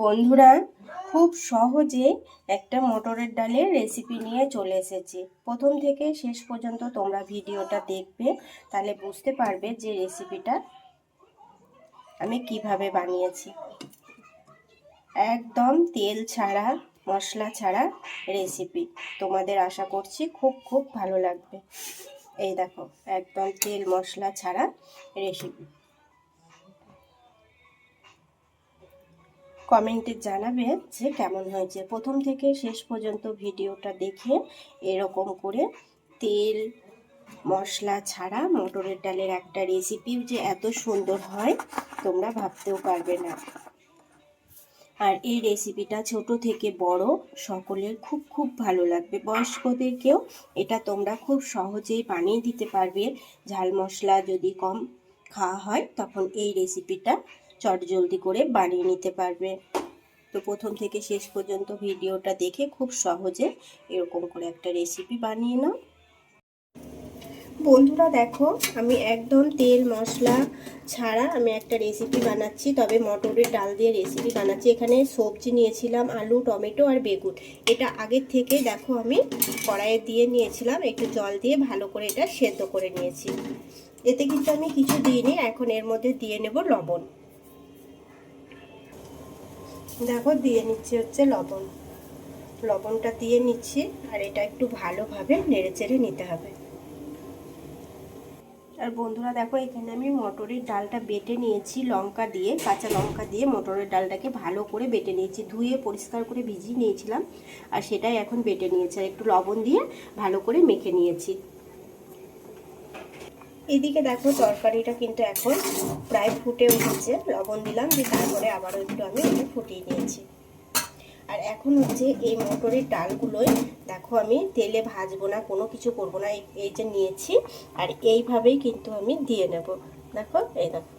বন্ধুরা, খুব সহজে একটা মটরের ডালের রেসিপি নিয়ে চলে এসেছি। প্রথম থেকে শেষ পর্যন্ত তোমরা ভিডিওটা দেখবে, তাহলে বুঝতে পারবে যে রেসিপিটা আমি কীভাবে বানিয়েছি। একদম তেল ছাড়া, মশলা ছাড়া রেসিপি তোমাদের আশা করছি খুব খুব ভালো লাগবে। এই দেখো, একদম তেল মশলা ছাড়া রেসিপি কমেন্টে জানাবে যে কেমন হয়েছে। প্রথম থেকে শেষ পর্যন্ত ভিডিওটা দেখে এরকম করে তেল, মশলা ছাড়া মটরের ডালের একটা রেসিপি যে এত সুন্দর হয়, তোমরা ভাবতেও পারবে না। আর এই রেসিপিটা ছোট থেকে বড় সকলের খুব খুব ভালো লাগবে। বয়স্কদেরকেও এটা তোমরা খুব সহজেই বানিয়ে দিতে পারবে। ঝাল মশলা যদি কম খাওয়া হয়, তখন এই রেসিপিটা চটজলদি করে বানিয়ে নিতে পারবে। তো প্রথম থেকে শেষ পর্যন্ত ভিডিওটা দেখে খুব সহজে এরকম করে একটা রেসিপি বানিয়ে নাও। বন্ধুরা দেখো, আমি একদম তেল মশলা ছাড়া আমি একটা রেসিপি বানাচ্ছি, তবে মটরের ডাল দিয়ে রেসিপি বানাচ্ছি। এখানে সবজি নিয়েছিলাম, আলু, টমেটো আর বেগুন। এটা আগের থেকে দেখো আমি কড়াইয়ে দিয়ে নিয়েছিলাম, একটু জল দিয়ে ভালো করে এটা সেদ্ধ করে নিয়েছি। এতে কিন্তু আমি কিছু দিইনি, এখন এর মধ্যে দিয়ে নেব লবণ। দেখো দিয়ে নিচ্ছি হচ্ছে লবণ। লবণটা দিয়ে নিচ্ছি আর এটা একটু ভালোভাবে নেড়ে চেড়ে নিতে হবে। আর বন্ধুরা দেখো, এখানে আমি মটরের ডালটা বেটে নিয়েছি লঙ্কা দিয়ে, কাঁচা লঙ্কা দিয়ে মটরের ডালটাকে ভালো করে বেটে নিয়েছি। ধুয়ে পরিষ্কার করে ভিজিয়ে নিয়েছিলাম আর সেটাই এখন বেটে নিয়েছি। আর একটু লবণ দিয়ে ভালো করে মেখে নিয়েছি। এদিকে দেখো তরকারিটা কিন্তু এখন প্রায় ফুটে উঠেছে। লবণ দিলাম দিয়ে তারপরে আবারও একটু আমি এটা ফুটিয়ে নিয়েছি। আর এখন হচ্ছে এই মটরের ডালগুলোই দেখো আমি তেলে ভাজবো না, কোনো কিছু করব না এই যে নিয়েছি আর এইভাবেই কিন্তু আমি দিয়ে নেব। দেখো, এই দেখো।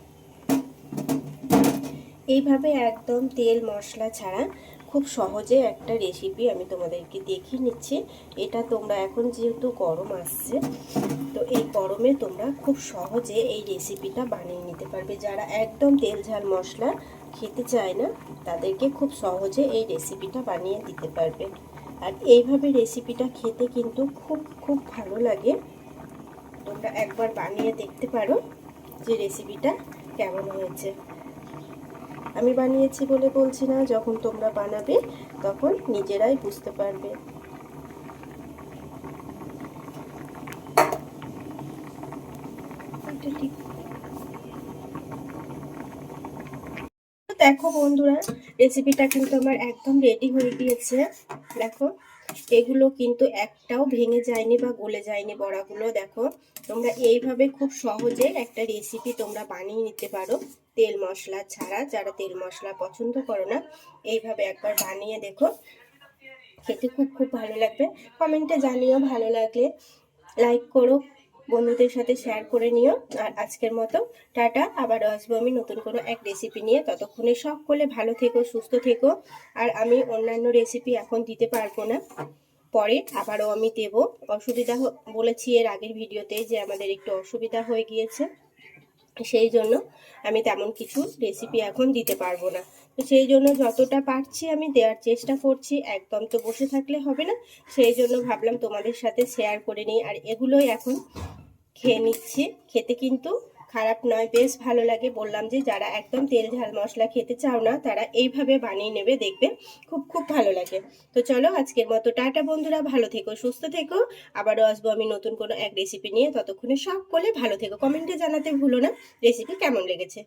এইভাবে একদম তেল মশলা ছাড়া খুব সহজে একটা রেসিপি আমি তোমাদেরকে দেখিয়ে নিচ্ছি। এটা তোমরা এখন যেহেতু গরম আসছে, তো এই গরমে তোমরা খুব সহজে এই রেসিপিটা বানিয়ে নিতে পারবে। যারা একদম তেল ঝাল মশলা খেতে চায় না, তাদেরকে খুব সহজে এই রেসিপিটা বানিয়ে দিতে পারবে। আর এইভাবে রেসিপিটা খেতে কিন্তু খুব খুব ভালো লাগে। তোমরা একবার বানিয়ে দেখতে পারো যে রেসিপিটা কেমন হয়েছে। আমি বানিয়েছি বলে বলছি না, যখন তোমরা বানাবে তখন নিজেরাই বুঝতে পারবে। দেখো বন্ধুরা রেসিপিটা কিন্তু আমার একদম রেডি হয়ে গিয়েছে। দেখো, এগুলো কিন্তু একটাও ভেঙে যায়নি বা গলে যায়নি বড়াগুলো। দেখো, তোমরা এইভাবে খুব সহজে একটা রেসিপি তোমরা বানিয়ে নিতে পারো। তেল মশলা ছাড়া যারা তেল মশলা পছন্দ করো না, এইভাবে একবার বানিয়ে দেখো। খেতে খুব খুব ভালো লাগবে। কমেন্টে জানিও ভালো লাগলে। লাইক করো, বন্ধুদের সাথে শেয়ার করে নিও। আর আজকের মতো টাটা। আবার আসব আমি নতুন কোনো এক রেসিপি নিয়ে। ততক্ষণে সকলে ভালো থেকো, সুস্থ থেকো। আর আমি অন্যান্য রেসিপি এখন দিতে পারব না। পরে আবারও আমি দেব। অসুবিধা বলেছি এর আগের ভিডিওতে যে আমাদের একটু অসুবিধা হয়ে গিয়েছে। সেই জন্য আমি তেমন কিছু রেসিপি এখন দিতে পারব না। তো সেই জন্য যতটা পারছি আমি দেওয়ার চেষ্টা করছি, একদম তো বসে থাকলে হবে না। সেই জন্য ভাবলাম তোমাদের সাথে শেয়ার করে নিই। আর এগুলোই এখন খেয়ে নিচ্ছি। খেতে কিন্তু খারাপ নয়, বেশ ভালো লাগে। বললাম যে, যারা একদম তেল ঝাল মশলা খেতে চাও না, তারা এইভাবে বানিয়ে নেবে, দেখবে খুব খুব ভালো লাগে। তো চলো, আজকের মতো টাটা বন্ধুরা, ভালো থেকো, সুস্থ থেকো। আবারও আসব আমি নতুন কোনো এক রেসিপি নিয়ে। ততক্ষণে সব করলে ভালো থেকো। কমেন্টে জানাতে ভুলো না। রেসিপি কেমন লেগেছে?